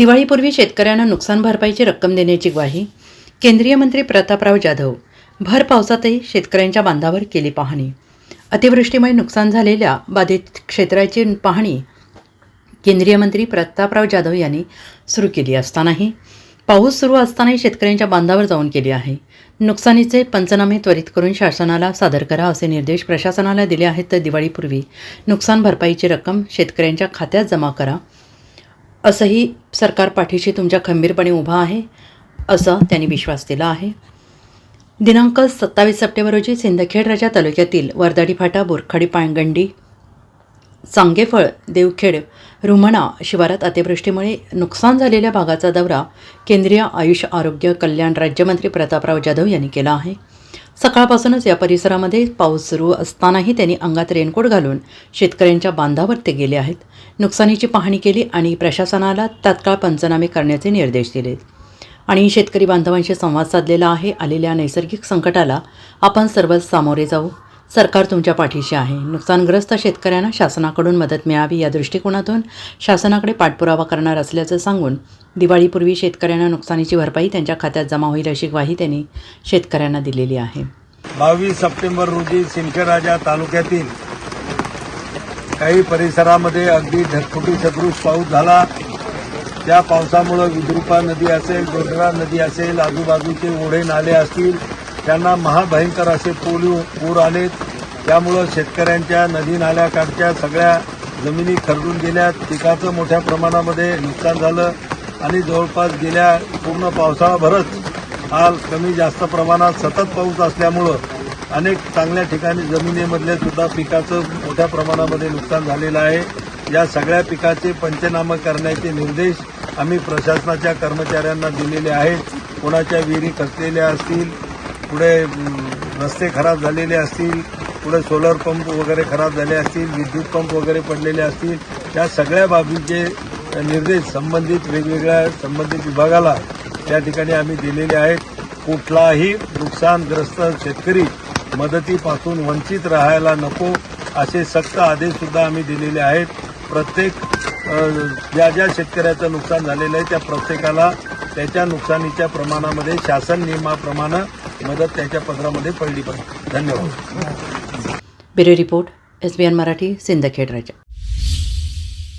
दिवाळीपूर्वी शेतकऱ्यांना नुकसान भरपाईची रक्कम देण्याची ग्वाही केंद्रीय मंत्री प्रतापराव जाधव भर पावसातही शेतकऱ्यांच्या बांधावर केली पाहणी. अतिवृष्टीमुळे नुकसान झालेल्या बाधित क्षेत्राची पाहणी केंद्रीय मंत्री प्रतापराव जाधव यांनी सुरू केली असतानाही पाऊस सुरू असतानाही शेतकऱ्यांच्या बांधावर जाऊन केली आहे. नुकसानीचे पंचनामे त्वरित करून शासनाला सादर करा असे निर्देश प्रशासनाला दिले आहेत. तर दिवाळीपूर्वी नुकसान भरपाईची रक्कम शेतकऱ्यांच्या खात्यात जमा करा असंही सरकार पाठीशी तुमच्या खंबीरपणे उभा आहे असं त्यांनी विश्वास दिला आहे. दिनांक सत्तावीस सप्टेंबर रोजी सिंदखेड राजा तालुक्यातील वर्दाडी फाटा बोरखाडी पायगंडी सांगेफळ देवखेड रुमणा शिवारात अतिवृष्टीमुळे नुकसान झालेल्या भागाचा दौरा केंद्रीय आयुष आरोग्य कल्याण राज्यमंत्री प्रतापराव जाधव यांनी केला आहे. सकाळपासूनच या परिसरामध्ये पाऊस सुरू असतानाही त्यांनी अंगात रेनकोट घालून शेतकऱ्यांच्या बांधावर ते गेले आहेत. नुकसानीची पाहणी केली आणि प्रशासनाला तात्काळ पंचनामे करण्याचे निर्देश दिले. आणि शेतकरी बांधवांशी संवाद साधलेला आहे. आलेल्या नैसर्गिक संकटाला आपण सर्वच सामोरे जाऊ. सरकार तुमच्या पाठीशी आहे. नुकसानग्रस्त शेतकऱ्यांना शासनाकडून मदत मिळावी या दृष्टिकोनातून शासनाकडे पाठपुरावा करणार असल्याचं सांगून दिवाळीपूर्वी शेतकऱ्यांना नुकसानीची भरपाई त्यांच्या खात्यात जमा होईल अशी ग्वाही त्यांनी शेतकऱ्यांना दिलेली आहे. बावीस सप्टेंबर रोजी सिंदखेडराजा तालुक्यातील काही परिसरामध्ये अगदी ढगफुटी सदृश पाऊस झाला. त्या पावसामुळं विद्रुपा नदी असेल डोंगरा नदी असेल आजूबाजूचे ओढे नाले असतील त्यांना महाभयंकर असे पोलिओ पूर आलेत. त्यामुळं शेतकऱ्यांच्या नदी नाल्याकाठच्या सगळ्या जमिनी खरडून गेल्या पिकाचं मोठ्या प्रमाणामध्ये नुकसान झालं आणि जवळपास गेल्या पूर्ण पावसाळाभरच हा कमी जास्त प्रमाणात सतत पाऊस असल्यामुळं अनेक चांगल्या ठिकाणी जमिनीमधल्या सुद्धा पिकाचं मोठ्या प्रमाणामध्ये नुकसान झालेलं आहे. या सगळ्या पिकाचे पंचनामे करण्याचे निर्देश आम्ही प्रशासनाच्या कर्मचाऱ्यांना दिलेले आहेत. कोणाच्या विहिरी खचलेल्या असतील पुढे रस्ते खराब झालेले असतील पुढे सोलर पंप वगैरे खराब झाले असतील विद्युत पंप वगैरे पडलेले असतील या सगळ्या बाबींचे निर्देश संबंधित वेगवेगळ्या संबंधित विभागाला त्या ठिकाणी आम्ही दिलेले आहेत. कुठलाही नुकसानग्रस्त शेतकरी मदतीपासून वंचित राहायला नको असे सक्त आदेश सुद्धा आम्ही दिलेले आहेत. प्रत्येक ज्या ज्या शेतकऱ्याचं नुकसान झालेलं आहे त्या प्रत्येकाला त्याच्या नुकसानीच्या प्रमाणामध्ये शासन नियमाप्रमाणे मदत त्यांच्या पत्रामध्ये पडली पाहिजे. धन्यवाद. Bureau report S B N Marathi Sindkhed Raja